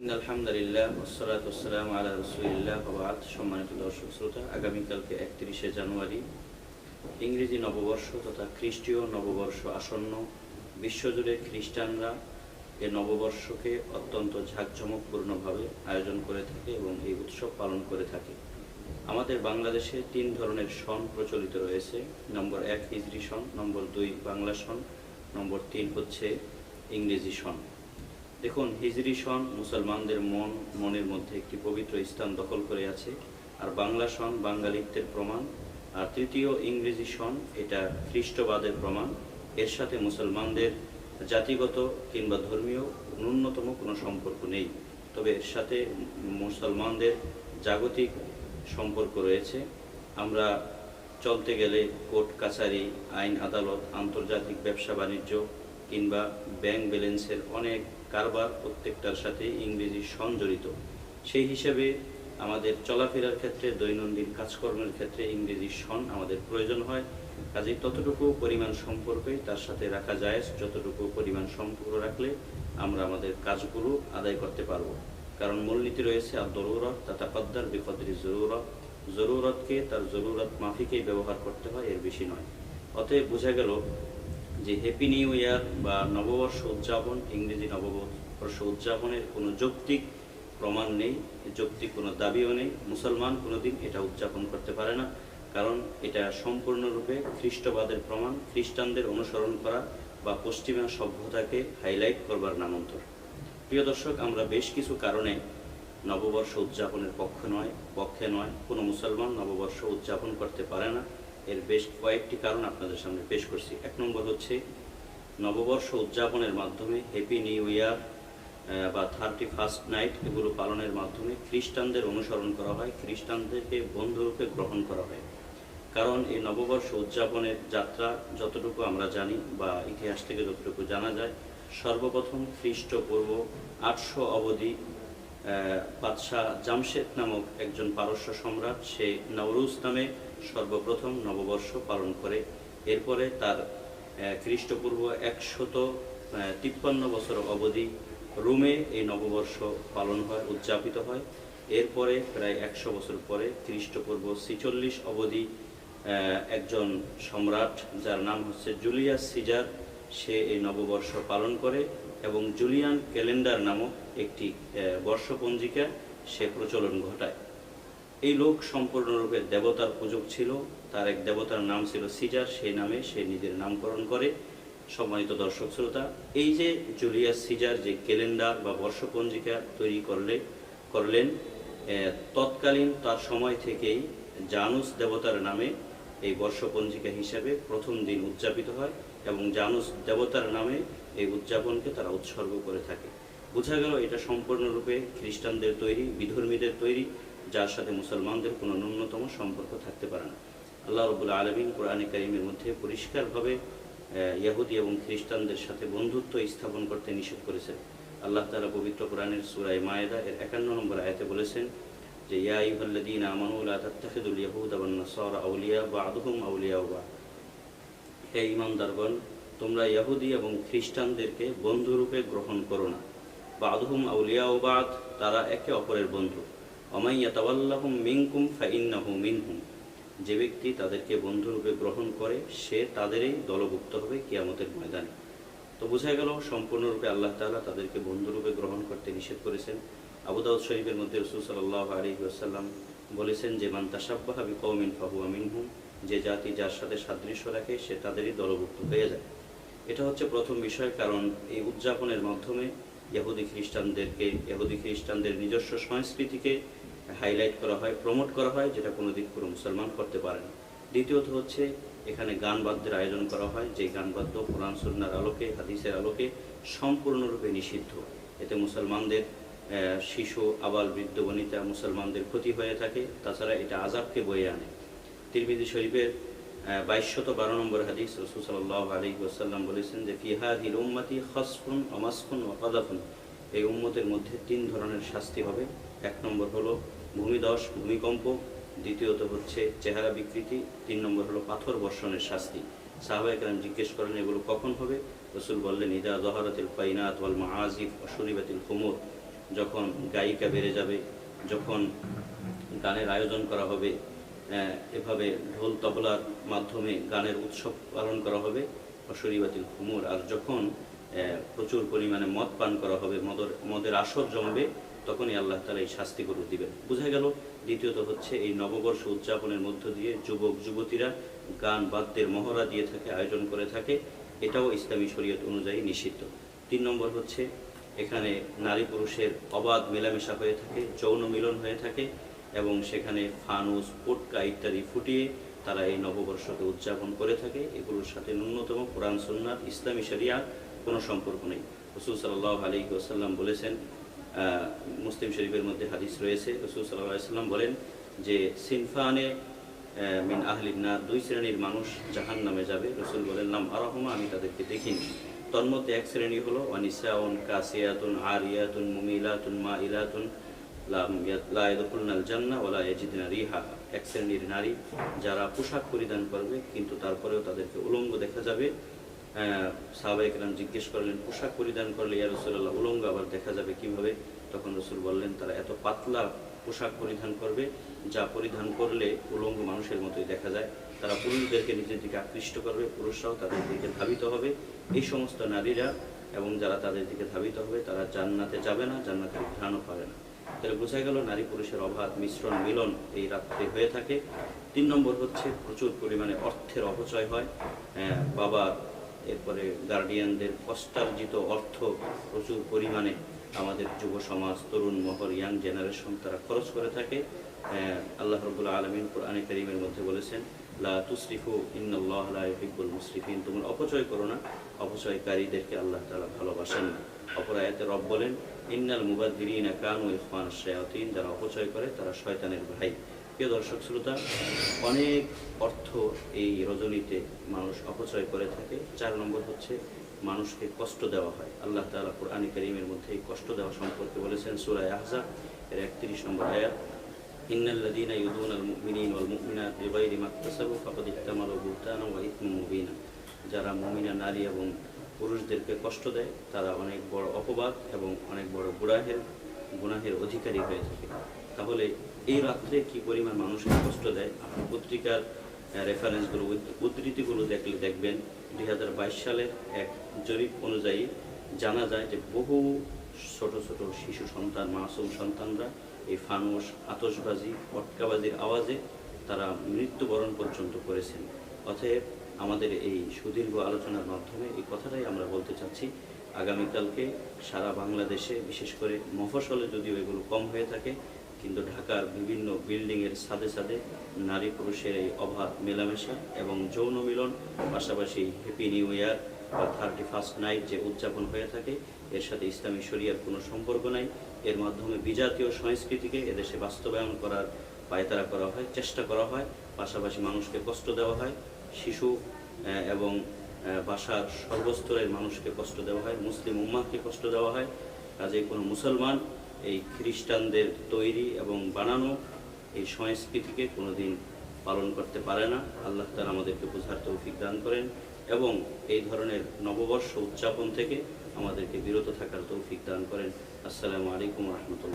আলহামদুলিল্লাহ ওসলাত ওসালাম আলা রসুলিল্লাহ বাদ। সম্মানিত দর্শক শ্রোতা, আগামীকালকে একত্রিশে জানুয়ারি, ইংরেজি নববর্ষ তথা খ্রিস্টীয় নববর্ষ আসন্ন। বিশ্বজুড়ে খ্রিস্টানরা এ নববর্ষকে অত্যন্ত ঝাঁকঝমকপূর্ণভাবে আয়োজন করে থাকে এবং এই উৎসব পালন করে থাকে। আমাদের বাংলাদেশে তিন ধরনের সন প্রচলিত রয়েছে। নম্বর এক হিজরি সন, নম্বর দুই বাংলা সন, নম্বর তিন হচ্ছে ইংরেজি সন। দেখুন, হিজরি সন মুসলমানদের মন, মনের মধ্যে একটি পবিত্র স্থান দখল করে আছে। আর বাংলা সন বাঙালিত্বের প্রমাণ। আর তৃতীয় ইংরেজি সন, এটা খ্রিস্টবাদের প্রমাণ। এর সাথে মুসলমানদের জাতিগত কিংবা ধর্মীয় ন্যূনতম কোনো সম্পর্ক নেই। তবে এর সাথে মুসলমানদের জাগতিক সম্পর্ক রয়েছে। আমরা চলতে গেলে কোর্ট, কাছারি, আইন, আদালত, আন্তর্জাতিক ব্যবসা, বাণিজ্য কিংবা ব্যাংক ব্যালেন্সের অনেক কারবার প্রত্যেকটার সাথে ইংরেজি সংজড়িত সেই হিসেবে আমাদের চলাফেরার ক্ষেত্রে, দৈনন্দিন কাজকর্মের ক্ষেত্রে ইংরেজি সন আমাদের প্রয়োজন হয়। কাজেই ততটুকু পরিমাণ সম্পর্কই তার সাথে রাখা যায়, যতটুকু পরিমাণ সম্পর্ক রাখলে আমরা আমাদের কাজগুলো আদায় করতে পারব। কারণ মূলনীতি রয়েছে আর দরুরত তথা কদ্দার বিকদ্রি জরুরত। জরুরতকে তার জরুরত মাফিকেই ব্যবহার করতে হয়, এর বেশি নয়। অতএব বোঝা গেল যে হ্যাপি নিউ ইয়ার বা নববর্ষ উদযাপন, ইংরেজি নববর্ষ উদযাপনের কোনো যৌক্তিক প্রমাণ নেই, যৌক্তিক কোনো দাবিও নেই। মুসলমান কোনোদিন এটা উদযাপন করতে পারে না, কারণ এটা সম্পূর্ণরূপে খ্রিস্টবাদের প্রমাণ, খ্রিস্টানদের অনুসরণ করা বা পশ্চিমা সভ্যতাকে হাইলাইট করবার নামান্তর। প্রিয় দর্শক, আমরা বেশ কিছু কারণে নববর্ষ উদযাপনের পক্ষ নয়, পক্ষে নয়, কোনো মুসলমান নববর্ষ উদযাপন করতে পারে না। এর বেশ কয়েকটি কারণ আপনাদের সামনে পেশ করছি। এক নম্বর হচ্ছে, নববর্ষ উদযাপনের মাধ্যমে হ্যাপি নিউ ইয়ার বা থার্টি ফার্স্ট নাইট এগুলো পালনের মাধ্যমে খ্রিস্টানদের অনুসরণ করা হয়, খ্রিস্টানদেরকে বন্ধুরূপে গ্রহণ করা হয়। কারণ এই নববর্ষ উদযাপনের যাত্রা যতটুকু আমরা জানি বা ইতিহাস থেকে যতটুকু জানা যায়, সর্বপ্রথম খ্রিস্টপূর্ব আটশো অবধি বাদশাহ জামশেদ নামক একজন পারস্য সম্রাট সে নওরুজ নামে সর্বপ্রথম নববর্ষ পালন করে। এরপরে তার খ্রিস্টপূর্ব একশত তিপ্পান্ন বছর অবধি রোমে এই নববর্ষ পালন হয়, উদযাপিত হয়। এরপরে প্রায় একশো বছর পরে খ্রিস্টপূর্ব ছিচল্লিশ অবধি একজন সম্রাট, যার নাম হচ্ছে জুলিয়াস সিজার, সে এই নববর্ষ পালন করে। এবং জুলিয়ান ক্যালেন্ডার নামক একটি বর্ষপঞ্জিকা সে প্রচলন ঘটায়। এই লোক সম্পূর্ণরূপে দেবতার পূজক ছিল। তার এক দেবতার নাম ছিল সিজার। সেই নামে সে নিজের নামকরণ করে। সম্মানিত দর্শক শ্রোতা, এই যে জুলিয়াস সিজার যে ক্যালেন্ডার বা বর্ষপঞ্জিকা তৈরি করলে, করলেন তৎকালীন তার সময় থেকেই জানুস দেবতার নামে এই বর্ষপঞ্জিকা হিসাবে প্রথম দিন উদযাপিত হয় এবং জানুস দেবতার নামে এই উদযাপনকে তারা উৎসর্গ করে থাকে। বোঝা গেল এটা সম্পূর্ণরূপে খ্রিস্টানদের তৈরি, বিধর্মীদের তৈরি, যার সাথে মুসলমানদের কোনো ন্যূনতম সম্পর্ক থাকতে পারে না। আল্লাহ রবুল্লা আলমিন কোরআনে কারিমের মধ্যে পরিষ্কারভাবে ইহুদি এবং খ্রিস্টানদের সাথে বন্ধুত্ব স্থাপন করতে নিষেধ করেছেন। আল্লাহ তালা পবিত্র কোরআনের সুরায় মায়েদা এর একান্ন নম্বর আয়াতে বলেছেন যে, ইয়া ইউহাল্লাদিন আমানু লা তাত্তাখিদুল ইয়াহুদা ওয়ান নাসারা আউলিয়া আউলিয়া বা'দ। হে ইমানদারগণ তোমরা ইহুদি এবং খ্রিস্টানদেরকে বন্ধুরূপে গ্রহণ করো না। বাদহুম আউলিয়া ও তারা একে অপরের বন্ধু। অমাইয়া তাওয়াল্লাহুম মিনকুম ফাইন্নাহু মিনহুম। যে ব্যক্তি তাদেরকে বন্ধুরূপে গ্রহণ করে, সে তাদেরই দলভুক্ত হবে কিয়ামতের ময়দানে। তো বোঝা গেল, সম্পূর্ণরূপে আল্লাহ তাআলা তাদেরকে বন্ধুরূপে গ্রহণ করতে নিষেধ করেছেন। আবু দাউদ শরীফের মধ্যে রসুল সাল্লাহ আলী ওয়াসাল্লাম বলেছেন যে, মান তাসাব্বাহা বিকৌমিন ফাহুয়া মিনহুম যে জাতি যার সাথে সাদৃশ্য রাখে, সে তাদেরই দলভুক্ত হয়ে যায়। এটা হচ্ছে প্রথম বিষয়, কারণ এই উদযাপনের মাধ্যমে ইহুদি খ্রিস্টানদেরকে, ইহুদি খ্রিস্টানদের নিজস্ব সংস্কৃতিকে হাইলাইট করা হয় প্রমোট করা হয়, যেটা কোনো দিক কোনো মুসলমান করতে পারে না। দ্বিতীয়ত হচ্ছে, এখানে গান বাদ্যের আয়োজন করা হয় যে গান বাদ্য কোরআন, সুন্নার আলোকে, হাদিসের আলোকে সম্পূর্ণরূপে নিষিদ্ধ। এতে মুসলমানদের শিশু, আবাল, বৃদ্ধ, বনিতা মুসলমানদের ক্ষতি হয়ে থাকে, তাছাড়া এটা আজাবকে বয়ে আনে। তিরমিজি শরীফের বাইশশত বারো নম্বর হাদিস রসুল সাল্লাহ আলী ওসাল্লাম বলেছেন যে ফিহাদিল উম্মাতি খসফুন অমাসফুন ও কাদাফুন এই উম্মতের মধ্যে তিন ধরনের শাস্তি হবে। এক নম্বর হলো ভূমিদশ, ভূমিকম্প। দ্বিতীয়ত হচ্ছে চেহারা বিকৃতি। তিন নম্বর হলো পাথর বর্ষণের শাস্তি। সাহাবাহিকরাম জিজ্ঞেস করেন, এগুলো কখন হবে? রসুল বললেন, ইদা জহরাতিল ফাইনাত ওয়াল মাআজিফ অশরিবাতিল কুমুর যখন গায়িকা বেড়ে যাবে, যখন গানের আয়োজন করা হবে এভাবে ঢোল তবলার মাধ্যমে গানের উৎসব পালন করা হবে। অশরীবাতিল খুমুর আর যখন প্রচুর পরিমাণে মদ পান করা হবে, মদের মদের আসর জমবে, তখনই আল্লাহ তালা এই শাস্তিগুলো দিবেন। বোঝা গেল, দ্বিতীয়ত হচ্ছে এই নববর্ষ উদযাপনের মধ্য দিয়ে যুবক, যুবতীরা গান বাদ্যের মহড়া দিয়ে থাকে, আয়োজন করে থাকে। এটাও ইসলামী শরীয়ত অনুযায়ী নিষিদ্ধ। তিন নম্বর হচ্ছে, এখানে নারী পুরুষের অবাধ মেলামেশা হয়ে থাকে, যৌন মিলন হয়ে থাকে। এবং সেখানে ফানুস পোটকা ইত্যাদি ফুটিয়ে তারা এই নববর্ষকে উদযাপন করে থাকে। এগুলোর সাথে ন্যূনতম কোরআন, সুন্নাত, ইসলামী শরিয়ার কোনো সম্পর্ক নেই। রসুল সাল্লাহ আলী ওসাল্লাম বলেছেন মুসলিম শরীফের মধ্যে হাদিস রয়েছে। রসুল সাল্লাহ সাল্লাম বলেন যে, সিনফানে মিন আহলিনা দুই শ্রেণির মানুষ জাহান নামে যাবে। রসুল বলেন, নাম আরহমা, আমি তাদেরকে দেখিনি। তন্মধ্যে এক শ্রেণি হলো অনিসাউন কাসিয়াতুন, আরিয়াতুন, মুমিলাতুন মা ইলাতুন যারা পোশাক পরিধান করবে, কিন্তু তারপরেও তাদেরকে উলঙ্গ দেখা যাবে। সাহাবাই কেরাম জিজ্ঞেস করলেন, পোশাক পরিধান করলে ইয়া রসুল্লাহ উলঙ্গ আবার দেখা যাবে কীভাবে? তখন রসুল বললেন, তারা এত পাতলা পোশাক পরিধান করবে, যা পরিধান করলে উলঙ্গ মানুষের মতোই দেখা যায়। তারা পুরুষদেরকে নিজের দিকে আকৃষ্ট করবে, পুরুষরাও তাদের দিকে ধাবিত হবে। এই সমস্ত নারীরা এবং যারা তাদের দিকে ধাবিত হবে, তারা জান্নাতে যাবে না, জান্নাতের ঘ্রাণও পাবে না। তাহলে বোঝা গেল নারী পুরুষের অবাধ মিশ্রণ মিলন এই রাত্রে হয়ে থাকে। তিন নম্বর হচ্ছে প্রচুর পরিমাণে অর্থের অপচয় হয়। বাবা বাবার এরপরে গার্ডিয়ানদের কষ্টার্জিত অর্থ প্রচুর পরিমাণে আমাদের যুব সমাজ তরুণ মহর ইয়াং জেনারেশন তারা খরচ করে থাকে। আল্লাহ রবুল্লা আলমিন কোরআনে করিমের মধ্যে বলেছেন, লা তুসরিফু ইন্নাল্লাহ লা ইউহিব্বুল মুসরিফিন। তোমরা অপচয় করো না, অপচয়কারীদেরকে আল্লাহ তাআলা ভালোবাসেন না। অপর আয়াতে রব বলেন, ইন্নাল মুবাদ্দিরিনা কানু ইখওয়ান শায়াতিন। যারা অপচয় করে, তারা শয়তানের ভাই। প্রিয় দর্শক শ্রোতা, অনেক অর্থ এই রজনীতে মানুষ অপচয় করে থাকে। চার নম্বর হচ্ছে, মানুষকে কষ্ট দেওয়া হয়। আল্লাহ তাআলা কোরআনে কারীমের মধ্যে এই কষ্ট দেওয়া সম্পর্কে বলেছেন, সূরা আহজা এর একত্রিশ নম্বর আয়াত إن الذين يؤذون المؤمنين والمؤمنات بغير ما اكتسبوا فقد احتملوا بهتانا وإثما مبينا যারা মুমিনা নারী এবং পুরুষদেরকে কষ্ট দেয় তারা অনেক বড় অপবাদ এবং অনেক বড় গুনাহের গুনাহের অধিকারী হয়ে থাকে তাহলে এই রাত্রে কি পরিমাণ মানুষকে কষ্ট দেয় আপনি পত্রিকার রেফারেন্সগুলো উদ্ধৃতিগুলো দেখলে দেখবেন দুই সালের এক জরিপ অনুযায়ী জানা যায় যে বহু ছোট ছোট শিশু সন্তান মাসুম সন্তানরা এই ফানুস আতশবাজি, পটকাবাজির আওয়াজে তারা মৃত্যুবরণ পর্যন্ত করেছেন। অতএব আমাদের এই সুদীর্ঘ আলোচনার মাধ্যমে এই কথাটাই আমরা বলতে চাচ্ছি। আগামীকালকে সারা বাংলাদেশে বিশেষ করে মফসলে যদিও এগুলো কম হয়ে থাকে, কিন্তু ঢাকার বিভিন্ন বিল্ডিংয়ের ছাদে ছাদে নারী পুরুষের এই অভাব, মেলামেশা এবং যৌন মিলন, পাশাপাশি হ্যাপি নিউ ইয়ার বা থার্টি ফার্স্ট নাইট যে উদযাপন হয়ে থাকে এর সাথে ইসলামী শরিয়ার কোনো সম্পর্ক নাই। এর মাধ্যমে বিজাতীয় সংস্কৃতিকে এদেশে বাস্তবায়ন করার পায়তারা করা হয়, চেষ্টা করা হয়। পাশাপাশি মানুষকে কষ্ট দেওয়া হয়, শিশু এবং বাসার সর্বস্তরের মানুষকে কষ্ট দেওয়া হয়, মুসলিম উম্মাহকে কষ্ট দেওয়া হয়। কাজে কোনো মুসলমান এই খ্রিস্টানদের তৈরি এবং বানানো এই সংস্কৃতিকে কোনোদিন পালন করতে পারে না। আল্লাহ তালা আমাদেরকে বোঝার তৌফিক দান করেন এবং এই ধরনের নববর্ষ উদযাপন থেকে আমাদেরকে বিরত থাকার তৌফিক দান করেন। আসসালামু আলাইকুম রহমতুল্লাহ।